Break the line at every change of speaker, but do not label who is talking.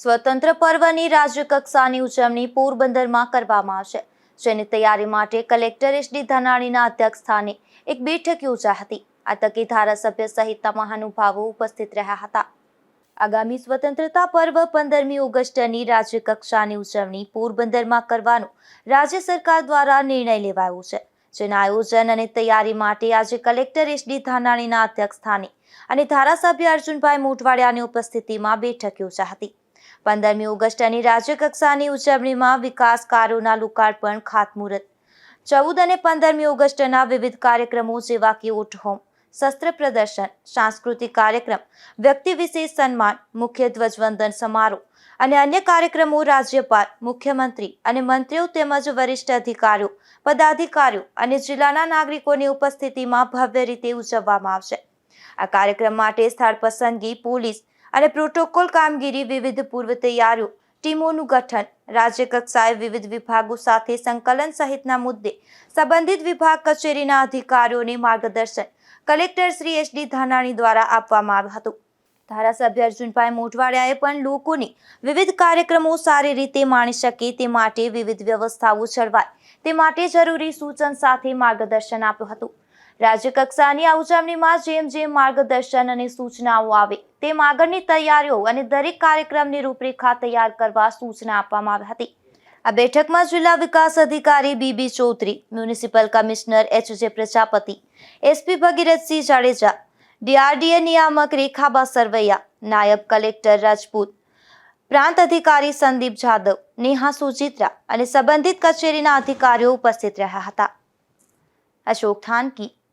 સ્વતંત્ર પર્વની રાજ્ય કક્ષાની ઉજવણી પોરબંદરમાં કરવામાં આવશે, જેની તૈયારી માટે કલેક્ટર એસ ડી ધનાણીના અધ્યક્ષ સ્થાને એક બેઠક યોજાઈ હતી. આ તકે ધારાસભ્ય સહિતના મહાનુભાવો ઉપસ્થિત રહ્યા હતા. આગામી સ્વતંત્રતા પર્વ પંદરમી ઓગસ્ટની રાજ્ય કક્ષાની ઉજવણી પોરબંદરમાં કરવાનો રાજ્ય સરકાર દ્વારા નિર્ણય લેવાયો છે, જેના આયોજન અને તૈયારી માટે આજે કલેક્ટર એસ ડી ધાનાણીના અધ્યક્ષસ્થાને અને ધારાસભ્ય અર્જુનભાઈ મોટવાડિયાની ઉપસ્થિતિમાં બેઠક યોજાઈ હતી. પંદરમી ઓગસ્ટની રાજ્યકક્ષાની ઉજવણીમાં વિકાસ કાર્યોના લોકાર્પણ ખાતમુહૂર્ત. ચૌદ અને પંદરમી ઓગસ્ટના વિવિધ કાર્યક્રમો જેવા કે ઓટ હોમ, શસ્ત્ર પ્રદર્શન, સાંસ્કૃતિક કાર્યક્રમ, વ્યક્તિ વિશેષ સન્માન, મુખ્ય ધ્વજવંદન સમારોહ અને અન્ય કાર્યક્રમો રાજ્યપાલ, મુખ્યમંત્રી અને મંત્રીઓ તેમજ વરિષ્ઠ અધિકારીઓ, પદાધિકારીઓ અને જિલ્લાના નાગરિકોની ઉપસ્થિતિમાં ભવ્ય રીતે ઉજવવામાં આવશે. આ કાર્યક્રમ માટે સ્થળ પસંદગી પોલીસ અને પ્રોટોકોલ કામગીરી વિવિધ પૂર્વ તૈયારીઓ, ટીમોનું ગઠન, રાજ્ય કક્ષાએ વિવિધ વિભાગો સાથે સંકલન સહિતના મુદ્દે સંબંધિત વિભાગ કચેરીના અધિકારીઓને માર્ગદર્શન collector Shri S D Dhanani દ્વારા આપવામાં આવ્યું હતું. ધારાસભ્ય અર્જુનભાઈ મોઢવાડિયાએ પણ લોકોની વિવિધ કાર્યક્રમો સારી રીતે માણી શકે તે માટે વિવિધ વ્યવસ્થાઓ જળવાય તે માટે જરૂરી સૂચન સાથે માર્ગદર્શન આપ્યું હતું. રાજ્ય કક્ષાની આ ઉજવણીમાં જેમ જેમ માર્ગદર્શન અને સૂચનાઓ આવે તેમ આગળની તૈયારીઓ અને દરેક કાર્યક્રમની રૂપરેખા તૈયાર કરવા સૂચના આપવામાં આવી હતી. આ બેઠકમાં જિલ્લા વિકાસ અધિકારી BB Chaudhari, municipal commissioner H J Prajapati, SP Bhagirathsinh Jadeja, DRDA નિયામક રેખાબા સરવૈયા, નાયબ કલેક્ટર રાજપૂત, પ્રાંત અધિકારી સંદીપ જાદવ, નેહા સુચિત્રા અને સંબંધિત કચેરીના અધિકારીઓ ઉપસ્થિત રહ્યા હતા. અશોક થાનકી